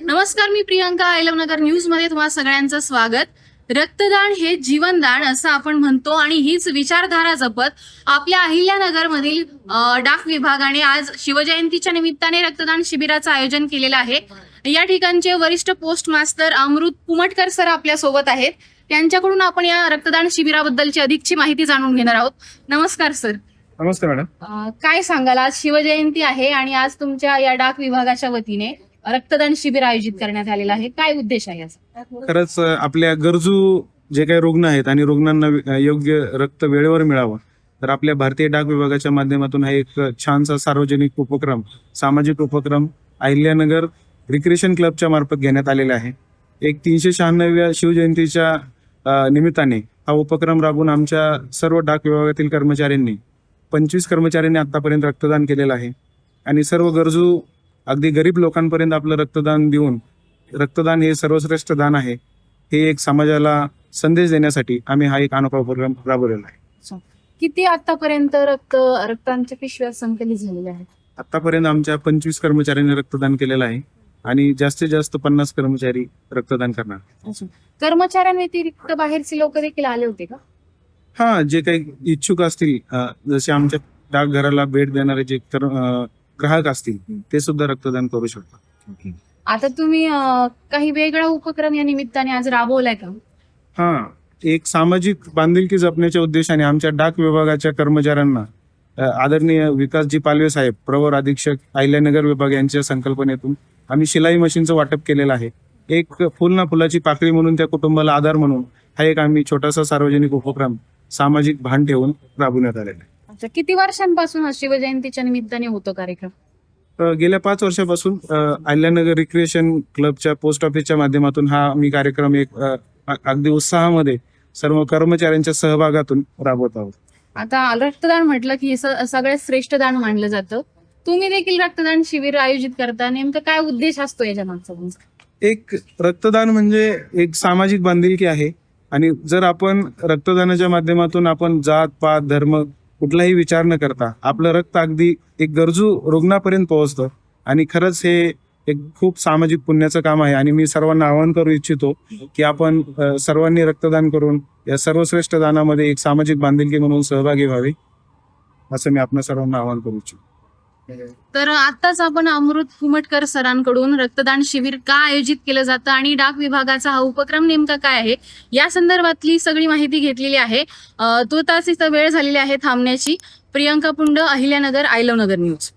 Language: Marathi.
नमस्कार मी प्रियंका आयलमनगर न्यूजमध्ये तुम्हा सगळ्यांचं स्वागत. रक्तदान हे जीवनदान असं आपण म्हणतो आणि हीच विचारधारा जपत आपल्या अहिल्यानगर मधील डाक विभागाने आज शिवजयंतीच्या निमित्ताने रक्तदान शिबिराचं आयोजन केलेलं आहे. या ठिकाणचे वरिष्ठ post master Amrit Pumatkar sir आपल्यासोबत आहेत. त्यांच्याकडून आपण या रक्तदान शिबिराबद्दलची अधिकची माहिती जाणून घेणार आहोत. नमस्कार सर. नमस्कार मॅडम. काय सांगाल? आज शिवजयंती आहे आणि आज तुमच्या या डाक विभागाच्या वतीने रक्तदान शिबिर आयोजित करण्यात आलेलं आहे. काय उद्देश आहे याचा? खरंच आपल्या गरजू जे काही रुग्ण आहेत आणि रुग्णांना योग्य रक्त वेळेवर मिळावं तर आपल्या भारतीय डाक विभागाच्या माध्यमातून हा एक छानसा सार्वजनिक उपक्रम सामाजिक उपक्रम अहिल्यानगर रिक्रिएशन क्लबच्या मार्फत घेण्यात आलेला आहे. एक तीनशे शहाण्णव्या शिवजयंतीच्या निमित्ताने हा उपक्रम राबवून आमच्या सर्व डाक विभागातील कर्मचाऱ्यांनी पंचवीस कर्मचाऱ्यांनी आतापर्यंत रक्तदान केलेलं आहे. आणि सर्व गरजू अगदी गरीब लोकांपर्यंत आपलं रक्तदान देऊन रक्तदान हे सर्वश्रेष्ठ दान आहे हे एक समाजाला संदेश देण्यासाठी आम्ही हा एक अनोखा उपक्रम राबवलेला आहे. किती आतापर्यंत रक्त रक्तांच्या पिशव्या संकलित झालेल्या आहेत? आतापर्यंत आमच्या पंचवीस कर्मचाऱ्यांनी रक्तदान केलेलं आहे आणि जास्तीत जास्त पन्नास कर्मचारी रक्तदान करणार. कर्मचाऱ्यांव्यतिरिक्त बाहेरचे लोक देखील आले होते का? हा जे काही इच्छुक असतील जसे आमच्या डाकघराला भेट देणारे जे ग्राहक असतील ते सुद्धा रक्तदान करू शकतात. आता तुम्ही अ, काही वेगळा उपक्रम या निमित्ताने आज राबवलाय का? हा एक सामाजिक बांधिलकी जपण्याच्या उद्देशाने आमच्या डाक विभागाच्या कर्मचाऱ्यांना अ, आदरणीय विकासजी पालवे साहेब प्रवर अधीक्षक अहिल्यानगर विभाग यांच्या संकल्पनेतून आम्ही शिलाई मशीनचं वाटप केलेलं आहे. एक फुल ना फुलाची पाकळी म्हणून त्या कुटुंबाला आधार म्हणून हा एक आम्ही छोटासा सार्वजनिक उपक्रम सामाजिक भान ठेवून राबवण्यात आलेला आहे. अच्छा किती वर्षांपासून हा शिवजयंतीच्या निमित्ताने होतो कार्यक्रम? अ, गेल्या पाच वर्षापासून अ, अहिल्यानगर रिक्रिएशन क्लबच्या पोस्ट ऑफिसच्या माध्यमातून हा मी कार्यक्रम एक अ, अ- अगदी उत्साहामध्ये सर्व कर्मचाऱ्यांच्या सहभागातून राबवत आहोत. आता रक्तदान म्हटलं की हे स- सगळ्यात श्रेष्ठ दान मानलं जातं. तुम्ही देखील रक्तदान शिबिर आयोजित करता. नेमकं काय उद्देश असतो याच्या मागचा तुमचा? एक रक्तदान म्हणजे एक सामाजिक बांधिलकी आहे. आणि जर आपण रक्तदानाच्या माध्यमातून आपण जात पात धर्म कुठलाही विचार न करता आपलं रक्त अगदी एक गरजू रुग्णापर्यंत पोहोचतं. आणि खरंच हे एक खूप सामाजिक पुण्याचं काम आहे. आणि मी सर्वांना आवाहन करू इच्छितो की आपण सर्वांनी रक्तदान करून या सर्वश्रेष्ठ दानामध्ये एक सामाजिक बांधिलकी म्हणून सहभागी व्हावी असं मी आपल्या सर्वांना आवाहन करू इच्छितो. तर आताच आपण अमृत कुमटकर सरांकडून रक्तदान शिबिर का आयोजित केलं जातं आणि डाक विभागाचा हा उपक्रम नेमका काय आहे? या संदर्भातली सगळी माहिती घेतलेली आहे. तो तास इथं वेळ झालेली आहे थांबण्याची. प्रियंका पुंड अहिल्यानगर आयलवनगर न्यूज.